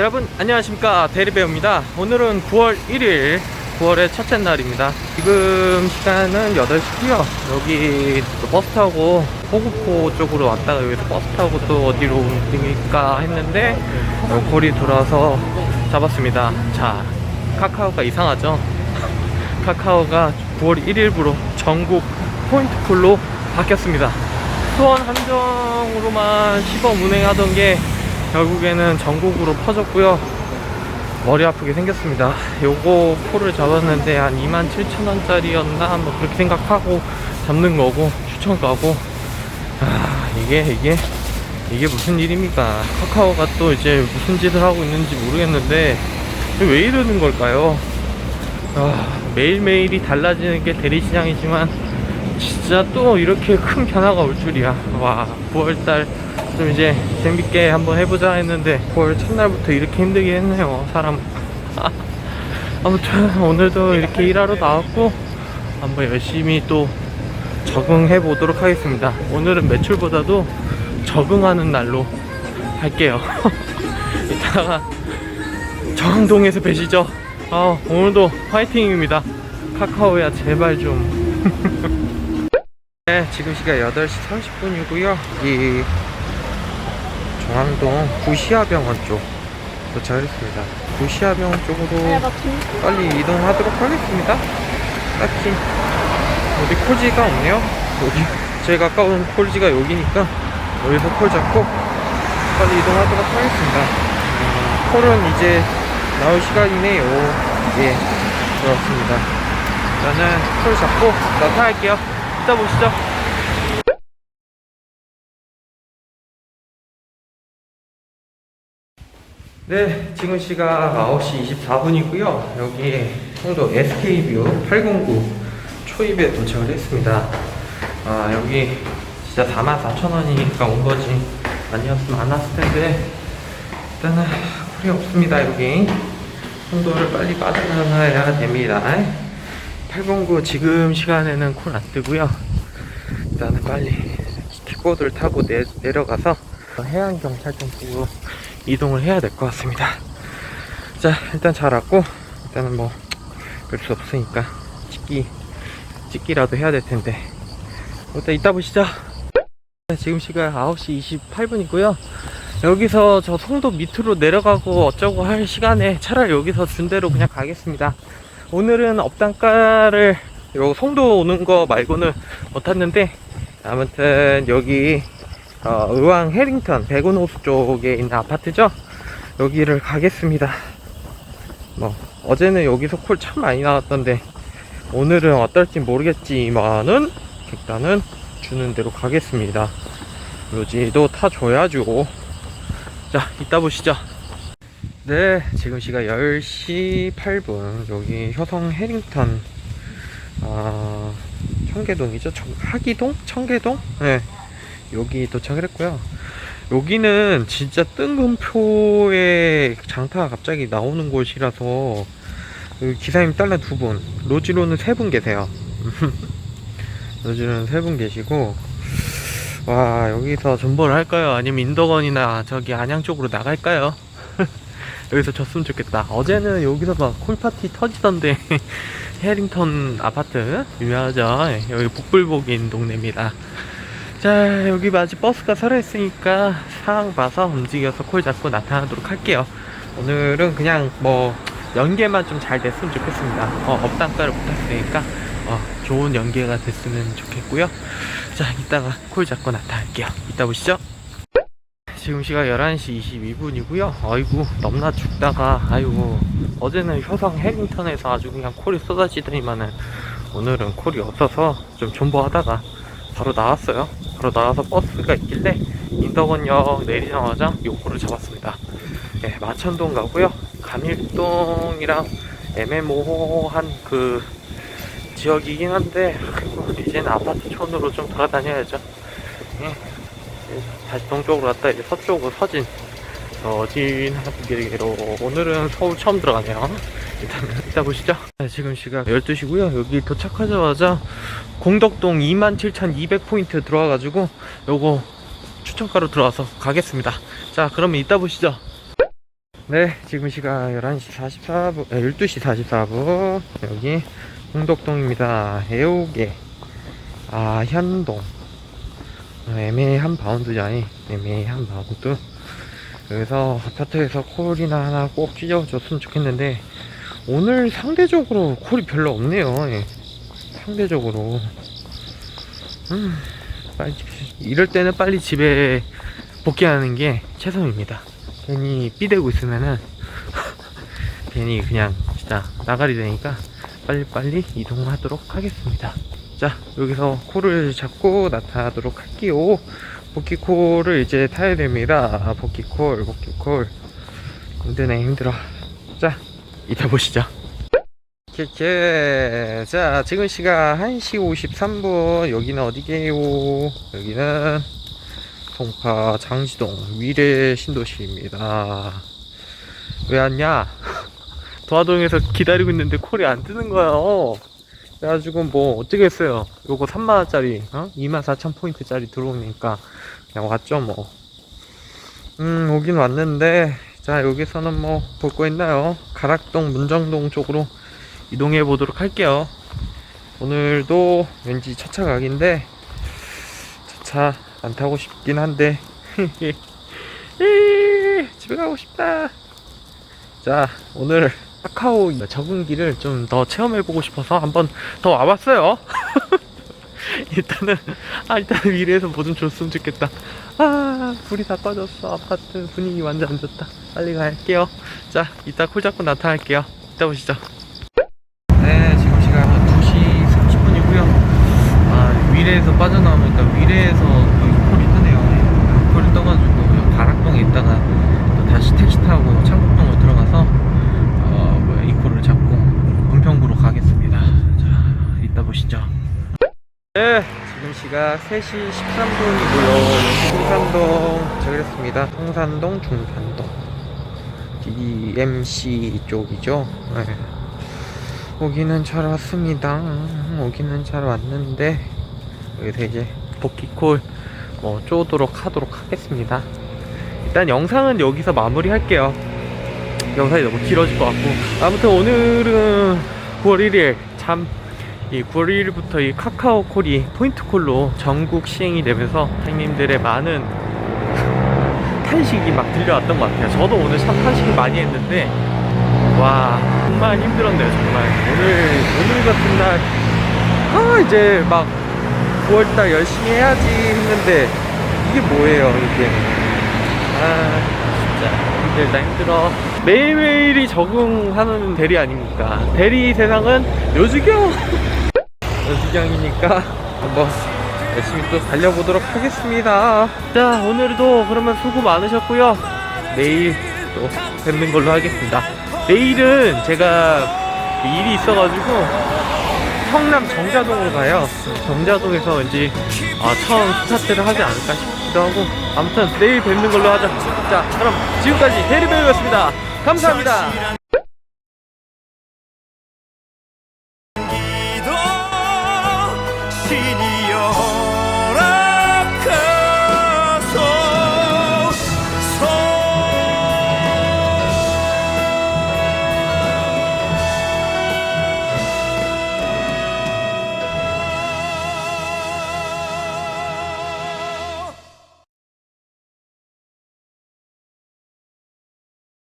여러분 안녕하십니까. 대리배우입니다. 오늘은 9월 1일 9월의 첫째 날입니다. 지금 시간은 8시고요. 여기 또 버스 타고 호구포 쪽으로 왔다가 여기서 버스 타고 또 어디로 움직일까 했는데 어, 거리 돌아서 잡았습니다. 자 카카오가 이상하죠? 카카오가 9월 1일부로 전국 포인트콜로 바뀌었습니다. 수원 함정으로만 시범 운행하던 게 결국에는 전국으로 퍼졌고요. 머리 아프게 생겼습니다. 요거 콜을 잡았는데 한 27,000원짜리였나? 뭐 그렇게 생각하고 잡는 거고 추천 가고. 아 이게 이게 이게 무슨 일입니까? 카카오가 또 이제 무슨 짓을 하고 있는지 모르겠는데 왜 이러는 걸까요? 아, 매일매일이 달라지는 게 대리시장이지만 진짜 또 이렇게 큰 변화가 올 줄이야. 와 9월달 좀 이제 재밌게 한번 해보자 했는데 9월 첫날부터 이렇게 힘들게 했네요 사람. 아무튼 오늘도 이렇게 일하러 나왔고 한번 열심히 또 적응해 보도록 하겠습니다. 오늘은 매출보다도 적응하는 날로 할게요. 이따가 정동에서 뵈시죠. 아, 오늘도 화이팅입니다. 카카오야 제발 좀. 네, 지금 시간 8시 30분이고요. 이 중앙동 구시아병원 쪽 도착했습니다. 구시아병원 쪽으로 빨리 이동하도록 하겠습니다. 딱히 어디 콜지가 없네요. 여기 제일 가까운 콜지가 여기니까 여기서 콜 잡고 빨리 이동하도록 하겠습니다. 음, 콜은 이제 나올 시간이네요. 예 그렇습니다. 저는 콜 잡고 나타날게요. 이따 보시죠 네, 지금 시각 9시 24분이고요. 여기 송도 SK뷰 809 초입에 도착을 했습니다. 아, 여기 진짜 44,000원이니까 온 거지. 아니었으면 안 왔을 텐데, 일단은 콜이 없습니다, 여기. 송도를 빨리 빠져나가야 됩니다. 809 지금 시간에는 콜 안 뜨고요. 일단은 빨리 킥보드를 타고 내, 내려가서 해양경찰청 쪽으로 이동을 해야 될 것 같습니다. 자, 일단 잘 왔고, 일단은 뭐, 별수 없으니까, 찍기, 찍기라도 해야 될 텐데. 일단 이따 보시죠. 네, 지금 시각 9시 28분이고요. 여기서 저 송도 밑으로 내려가고 어쩌고 할 시간에 차라리 여기서 준대로 그냥 가겠습니다. 오늘은 업단가를 요 송도 오는 거 말고는 못 탔는데, 아무튼 여기 어, 의왕 해링턴 백운호수 쪽에 있는 아파트죠? 여기를 가겠습니다. 뭐 어제는 여기서 콜 참 많이 나왔던데 오늘은 어떨지 모르겠지만은 일단은 주는 대로 가겠습니다. 로지도 타줘야죠. 자 이따 보시죠. 네 지금 시각 10시 8분. 여기 효성 해링턴 아 청계동이죠? 청, 하기동? 청계동? 네 여기 도착을 했고요. 여기는 진짜 뜬금표에 장타가 갑자기 나오는 곳이라서 그 기사님 딸라 두 분, 로지로는 세 분 계세요. 로지로는 세 분 계시고 와 여기서 존버를 할까요? 아니면 인덕원이나 저기 안양 쪽으로 나갈까요? 여기서 졌으면 좋겠다. 어제는 여기서 막 콜파티 터지던데 해링턴 아파트 유명하죠. 여기 북불복인 동네입니다. 자 여기 마치 버스가 살아있으니까 상황 봐서 움직여서 콜 잡고 나타나도록 할게요. 오늘은 그냥 뭐 연계만 좀 잘 됐으면 좋겠습니다. 어, 업단가를 못했으니까 어, 좋은 연계가 됐으면 좋겠고요. 자 이따가 콜 잡고 나타날게요. 이따 보시죠. 지금 시각 11시 22분이고요. 아이고 넘나 죽다가 아이고 어제는 효성 해링턴에서 아주 그냥 콜이 쏟아지더니만은 오늘은 콜이 없어서 좀 존버하다가 바로 나왔어요. 바로 나와서 버스가 있길래 인덕원역 내리자마자 요코를 잡았습니다. 네, 마천동 가고요. 감일동이랑 애매모호한 그 지역이긴 한데 이제는 아파트촌으로 좀 돌아다녀야죠. 네, 다시 동쪽으로 갔다 이제 서쪽으로 서진 서진 하길로 오늘은 서울 처음 들어가네요. 일단 이따 보시죠. 네, 지금 시각 12시고요. 여기 도착하자마자 공덕동 27,200포인트 들어와가지고 요거 추천가로 들어와서 가겠습니다. 자, 그러면 이따 보시죠. 네, 지금 시각 11시 44분, 12시 44분. 여기 홍덕동입니다. 애옥에, 아, 현동. 아, 애매한 바운드지 아니, 애매한 바운드. 여기서 아파트에서 콜이나 하나 꼭 찢어줬으면 좋겠는데, 오늘 상대적으로 콜이 별로 없네요. 예. 상대적으로. 음, 빨리, 이럴 때는 빨리 집에 복귀하는 게 최선입니다. 괜히 삐대고 있으면은 괜히 그냥 진짜 나가리 되니까 빨리빨리 이동하도록 하겠습니다. 자, 여기서 콜을 잡고 나타나도록 할게요. 복귀 콜을 이제 타야 됩니다. 복귀 콜, 복귀 콜. 힘드네, 힘들어. 자, 이따 보시죠. 케케. 자, 지금 시각 1시 53분. 여기는 어디게요? 여기는 송파 장지동 미래 신도시입니다. 왜 왔냐? 도화동에서 기다리고 있는데 콜이 안 뜨는 거예요. 그래가지고 뭐 어쩌겠어요. 요거 3만원짜리, 어? 24,000포인트짜리 들어오니까 그냥 왔죠 뭐. 음, 오긴 왔는데, 자, 여기서는 뭐 볼 거 있나요? 가락동, 문정동 쪽으로 이동해 보도록 할게요. 오늘도 왠지 차차 각인데, 차차 안 타고 싶긴 한데 집에 가고 싶다 자 오늘 카카오 적응기를 좀 더 체험해 보고 싶어서 한번 더 와봤어요 일단은 아 일단은 미래에서 뭐 좀 줬으면 좋겠다. 아 불이 다 꺼졌어. 아파트 분위기 완전 안 좋다. 빨리 갈게요. 자 이따 콜 잡고 나타날게요. 이따 보시죠. 네 지금 시간 2시 30분이고요. 아 위례에서 빠져나오니까 위례에서 여기 콜이 뜨네요. 콜이 떠가지고 여기 가락동에 있다가 또 다시 택시 타고 창곡동으로 들어가서 어 뭐야 이 콜을 잡고 은평구로 가겠습니다. 자 이따 보시죠 네 지금 시각 3시 13분이고요 중산동 도착했습니다 통산동 중산동 DMC 쪽이죠 네. 오기는 잘 왔습니다. 오기는 잘 왔는데 여기서 이제 복귀콜 뭐 쪼도록 하도록 하겠습니다. 일단 영상은 여기서 마무리 할게요. 영상이 너무 길어질 것 같고 아무튼 오늘은 9월 1일 참 이 9월 1일부터 이 카카오 콜이 포인트 콜로 전국 시행이 되면서 사장님들의 많은 탄식이 막 들려왔던 것 같아요. 저도 오늘 참 탄식을 많이 했는데 와 정말 힘들었네요 정말. 오늘 오늘 같은 날 아 이제 막 9월달 열심히 해야지 했는데 이게 뭐예요 이게? 아 진짜 힘들다 힘들어. 매일매일이 적응하는 대리 아닙니까? 대리 세상은 요주경 요주경이니까 한번 열심히 또 달려보도록 하겠습니다 자 오늘도 그러면 수고 많으셨고요 내일 또 뵙는 걸로 하겠습니다 내일은 제가 일이 있어가지고 성남 정자동으로 가요. 정자동에서 왠지 아, 처음 스타트를 하지 않을까 싶기도 하고 아무튼 내일 뵙는 걸로 하자. 자, 그럼 지금까지 대리배우였습니다. 감사합니다.